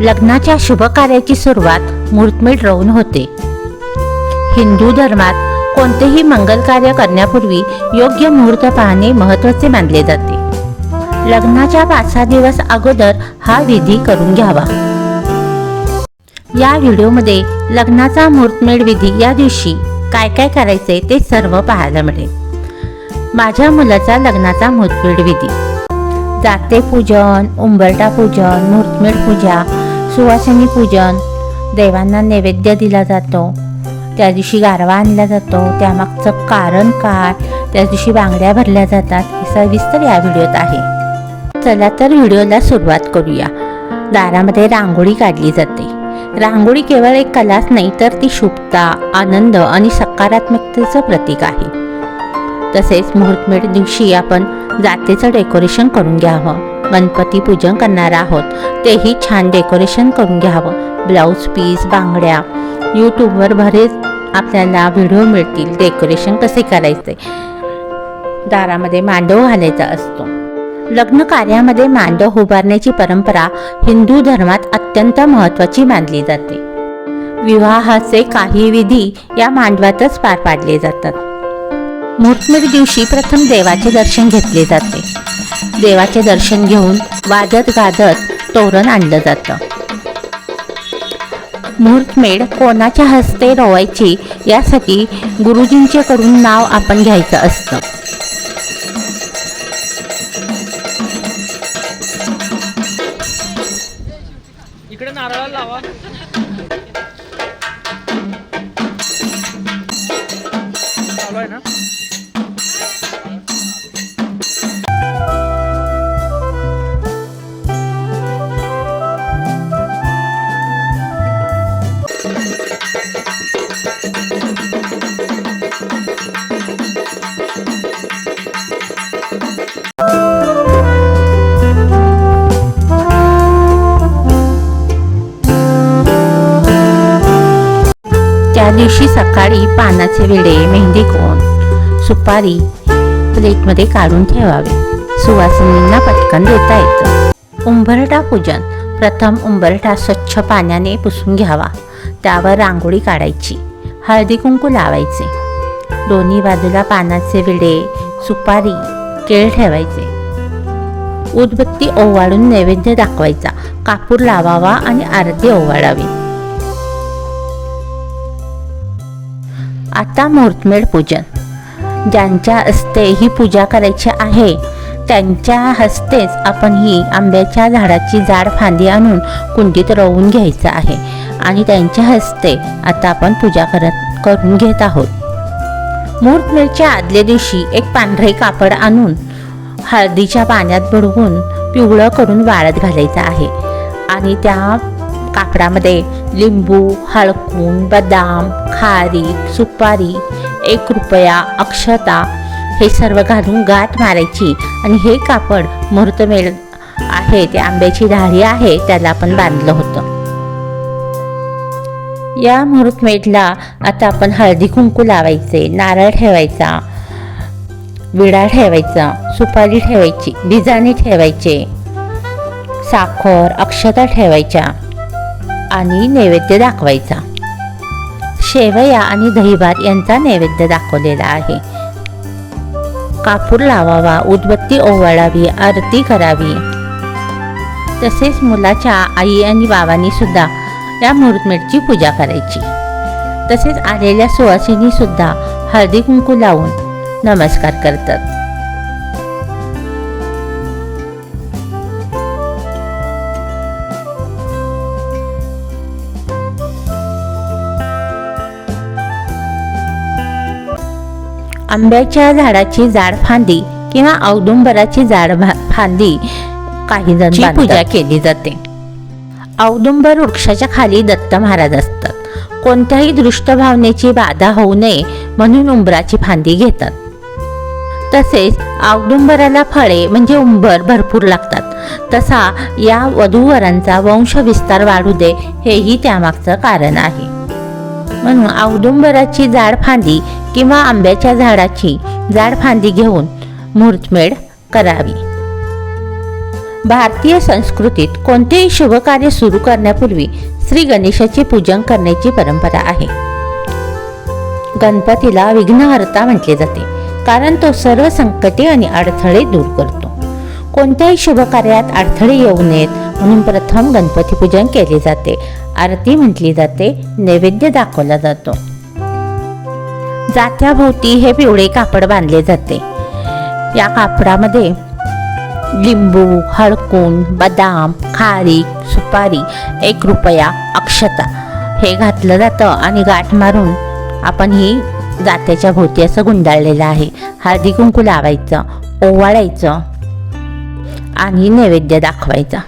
लग्नाच्या शुभ कार्याची सुरुवात मुहूर्तमेढ राहून होते. हिंदू धर्मात कोणतेही मंगल कार्य करण्यापूर्वी योग्य मुहूर्त पाहणे महत्त्वाचे मानले जाते. लग्नाच्या पाच सहा दिवस अगोदर हा विधी करून घ्यावा. या व्हिडिओमध्ये लग्नाचा मुहूर्तमेढ विधी या दिवशी काय काय करायचे ते सर्व पाहायला मिळेल. माझ्या मुलाचा लग्नाचा मुहूर्तमेढ विधी. जाते पूजन उंबरटा पूजन मुहूर्तमेढ पूजा सुवासिनी पूजन. देवांना नैवेद्य दिला जातो. त्या दिवशी गारवा आणला जातो. त्यामागचं कारण काय? त्या दिवशी बांगड्या भरल्या जातात. हे सविस्तर या व्हिडिओत आहे. चला तर व्हिडिओला सुरुवात करूया. दारामध्ये रांगोळी काढली जाते. रांगोळी केवळ एक कलाच नाही तर ती शुभता आनंद आणि सकारात्मकतेचं प्रतीक आहे. तसेच मुहूर्तमेढ दिवशी आपण जातेचं डेकोरेशन करून घ्यावं. गणपती पूजन करणार आहोत. तेही छान डेकोरेशन करून घ्यावं. ब्लाऊज पीस बांगड्या. यूट्यूबवर बरेच आपल्याला व्हिडिओ मिळतील. डेकोरेशन कसे करायचे? दारामध्ये मांडव घालायचा असतो. लग्न कार्यामध्ये मांडव उभारण्याची परंपरा हिंदू धर्मात अत्यंत महत्त्वाची मानली जाते. विवाहाचे काही विधी या मांडवातच पार पाडले जातात. मुहूर्तमेढ दिवशी प्रथम देवाचे दर्शन घेतले जाते. देवाचे दर्शन घेऊन वाजत गाजत तोरण आणलं जातं. मुहूर्तमेढ कोणाच्या हस्ते रोवायची यासाठी गुरुजींचे करून नाव आपण घ्यायचं असतं. इकडे नारळाला लावा. चालू आहे ना? त्या दिवशी सकाळी पानाचे विडे मेहंदी कोण? सुपारी प्लेटमध्ये काढून ठेवावे. सुवासिनींना पटकन देता येतं. उंबरटा पूजन. प्रथम उंबरटा स्वच्छ पाण्याने पुसून घ्यावा. त्यावर रांगोळी काढायची. हळदी कुंकू लावायचे. दोन्ही बाजूला पानाचे विडे सुपारी केळ ठेवायचे. उदबत्ती ओवाळून नैवेद्य दाखवायचा. कापूर लावावा आणि आरती ओवाळावी. आता मुहूर्तमेढ पूजन. ज्यांच्या हस्ते ही पूजा करायची आहे त्यांच्या हस्तेच आपण ही आंब्याच्या झाडाची जाड फांदी आणून कुंडीत रोवून घ्यायचं आहे आणि त्यांच्या हस्ते आता आपण पूजा करत करून घेत आहोत. मुहूर्तमेळच्या आदल्या दिवशी एक पांढरे कापड आणून हळदीच्या पाण्यात बुडवून पिवळं करून वाळत घालायचं आहे आणि त्या कापडामध्ये लिंबू हळकून बदाम खारी सुपारी एक रुपया अक्षता हे सर्व घालून गाठ मारायची. आणि हे कापड मुहूर्तमेढ आहे ते आंब्याची डाळी आहे त्याला आपण बांधलं होतं. या मुहूर्तमेढला आता आपण हळदी कुंकू लावायचे नारळ ठेवायचा विडा ठेवायचा सुपारी ठेवायची बिजाणे ठेवायचे साखर अक्षता ठेवायच्या आणि नैवेद्य दाखवायचा. शेवया आणि दहीभात यांचा नैवेद्य दाखवलेला आहे. कापूर लावावा उदबत्ती ओवाळावी आरती करावी. तसेच मुलाच्या आई आणि बाबांनी सुद्धा या मुहूर्तमेटची पूजा करायची. तसेच आलेल्या सुवासिनी सुद्धा हळदी कुंकू लावून नमस्कार करतात. आंब्याच्या झाडाची जाड फांदी किंवा औदुंबराची जाड फांदी काही जण पूजा केली जाते. औदुंबर वृक्षाच्या खाली दत्त महाराज असतात. कोणत्याही दृष्ट भावनेची बाधा होऊ नये म्हणून उंबराची फांदी घेतात. तसेच औदुंबराला फळे म्हणजे उंबर भरपूर लागतात. तसा या वधूवरांचा वंशविस्तार वाढू दे हेही त्यामागचं कारण आहे. म्हणून औदुंबराची जाड फांदी किंवा आंब्याच्या झाडाची जाड फांदी घेऊन मुहूर्तमेढ करावी. भारतीय संस्कृतीत कोणतेही शुभ कार्य सुरू करण्यापूर्वी श्री गणेशाचे पूजन करण्याची परंपरा आहे. गणपतीला विघ्नहर्ता म्हटले जाते कारण तो सर्व संकटे आणि अडथळे दूर करतो. कोणत्याही शुभ कार्यात अडथळे येऊ नयेत म्हणून प्रथम गणपती पूजन केले जाते. आरती म्हटली जाते नैवेद्य दाखवला जातो. जात्याभोवती हे पिवळे कापड बांधले जाते. या कापडामध्ये लिंबू हळकून बदाम खारीक सुपारी एक रुपया अक्षता हे घातलं जातं आणि गाठ मारून आपण ही जात्याच्या भोवती असं गुंडाळलेलं आहे. हळदी कुंकू लावायचं ओवाळायचं आणि नैवेद्य दाखवायचा.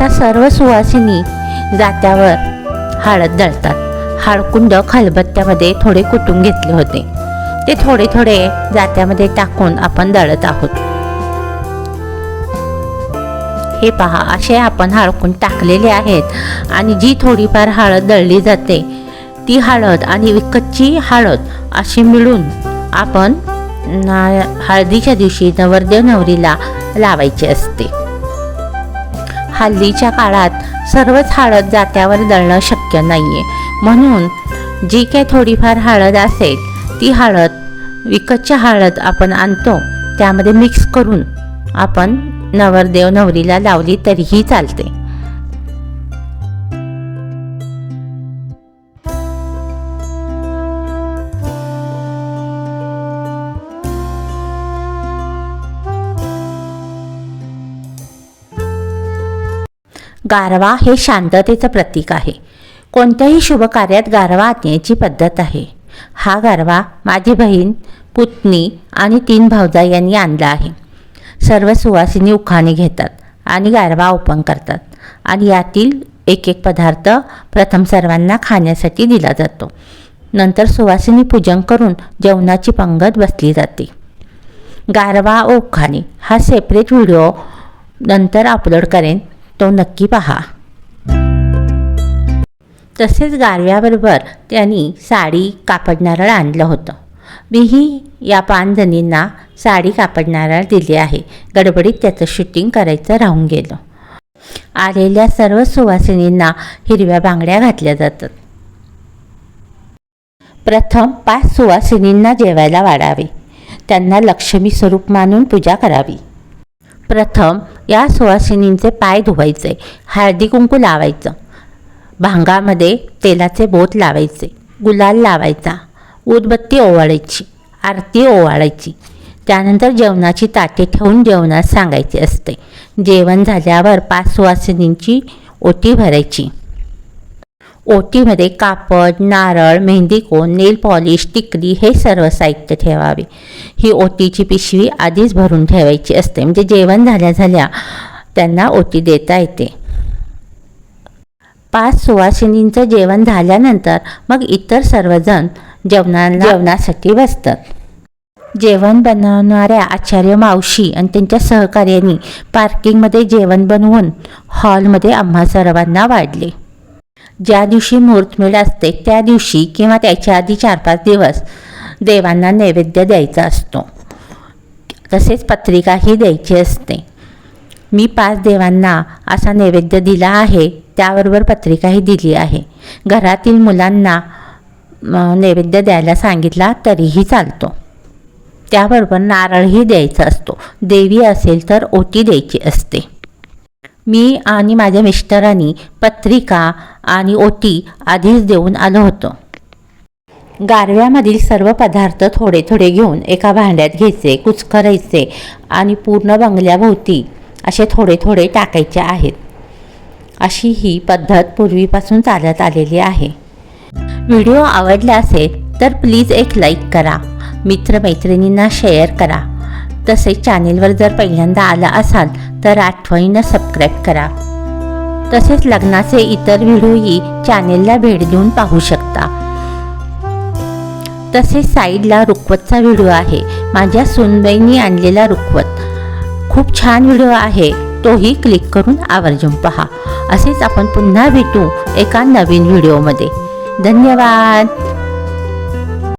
आता सर्व सुवासिनी जात्यावर हळद दळतात. हळकुंड खलबत्त्यामध्ये थोडे कुटून घेतले होते. ते थोडे थोडे जात्यामध्ये टाकून आपण दळत आहोत. हे पहा असे आपण हळकून टाकलेले आहेत आणि जी थोडीफार हळद दळली जाते ती हळद आणि विकतची हळद अशी मिळून आपण हळदीच्या दिवशी नवरदेव नवरीला लावायची असते. हल्लीच्या काळात सर्वच हळद जात्यावर दळणं शक्य नाही आहे म्हणून जी काय थोडीफार हळद असेल ती हळद विकतच्या हळद आपण आणतो त्यामध्ये मिक्स करून आपण नवरदेव नवरीला लावली तरीही चालते. गारवा हे शांततेचं प्रतीक आहे. कोणत्याही शुभ कार्यात गारवा आणण्याची पद्धत आहे. हा गारवा माझी बहीण पुतणी आणि तीन भावजा यांनी आणला आहे. सर्व सुवासिनी उखाणे घेतात आणि गारवा ओपन करतात आणि यातील एक एक पदार्थ प्रथम सर्वांना खाण्यासाठी दिला जातो. नंतर सुवासिनी पूजन करून जेवणाची पंगत बसली जाते. गारवा ओखाणे हा सेपरेट व्हिडिओ नंतर अपलोड करेन. तो नक्की पहा. तसेच गारव्याबरोबर त्यांनी साडी कापड नारळ आणलं होतं. मीही या पानजणींना साडी कापड नारळ दिली आहे. गडबडीत त्याचं शूटिंग करायचं राहून गेलं. आलेल्या सर्व सुवासिनींना हिरव्या बांगड्या घातल्या जातात. प्रथम पाच सुवासिनींना जेवायला वाढावे. त्यांना लक्ष्मी स्वरूप मानून पूजा करावी. प्रथम या सुवासिनींचे पाय धुवायचे हळदी कुंकू लावायचं भांगामध्ये तेलाचे बोत लावायचे गुलाल लावायचा उदबत्ती ओवाळायची आरती ओवाळायची. त्यानंतर जेवणाची ताटे ठेवून जेवणास सांगायचे असते. जेवण झाल्यावर पाच सुवासिनींची ओटी भरायची. ओटीमध्ये कापड नारळ मेहंदी कोण नेल पॉलिश टिकली हे सर्व साहित्य ठेवावे. ही ओटीची पिशवी आधीच भरून ठेवायची असते. म्हणजे जेवण झाल्या झाल्या त्यांना ओटी देता येते. पाच सुवासिनींचं जेवण झाल्यानंतर मग इतर सर्वजण जेवणाला जेवणासाठी बसतात. जेवण बनवणाऱ्या आचार्य मावशी आणि त्यांच्या सहकार्यांनी पार्किंगमध्ये जेवण बनवून हॉलमध्ये आम्हा सर्वांना वाढले. ज्या दिवशी मुहूर्तमेढ असते त्या दिवशी किंवा त्याच्या आधी चार पाच दिवस देवांना नैवेद्य द्यायचा असतो. तसेच पत्रिकाही द्यायची असते. मी पाच देवांना असा नैवेद्य दिला आहे त्याबरोबर पत्रिकाही दिली आहे. घरातील मुलांना नैवेद्य द्यायला सांगितला तरीही चालतो. त्याबरोबर नारळही द्यायचा असतो. देवी असेल तर ओटी द्यायची असते. मी आणि माझ्या मिस्टरांनी पत्रिका आणि ओटी आधीच देऊन आलो होतो. गारव्यामधील सर्व पदार्थ थोडे थोडे घेऊन एका भांड्यात घ्यायचे कुचकरायचे आणि पूर्ण बंगल्याभोवती असे थोडे थोडे टाकायचे आहेत. अशी ही पद्धत पूर्वीपासून चालत आलेली आहे. व्हिडिओ आवडला असेल तर प्लीज एक लाईक करा. मित्रमैत्रिणींना शेअर करा. तसेच चॅनेलवर जर पहिल्यांदा आला असाल तर आठवणीनं सबस्क्राईब करा. तसेच लग्नाचे इतर व्हिडिओही चॅनेलला भेट देऊन पाहू शकता. तसेच साईडला रुखवतचा व्हिडिओ आहे. माझ्या सुनबाईंनी आणलेला रुखवत. खूप छान व्हिडिओ आहे. तोही क्लिक करून आवर्जून पहा. असेच आपण पुन्हा भेटू एका नवीन व्हिडिओमध्ये. धन्यवाद!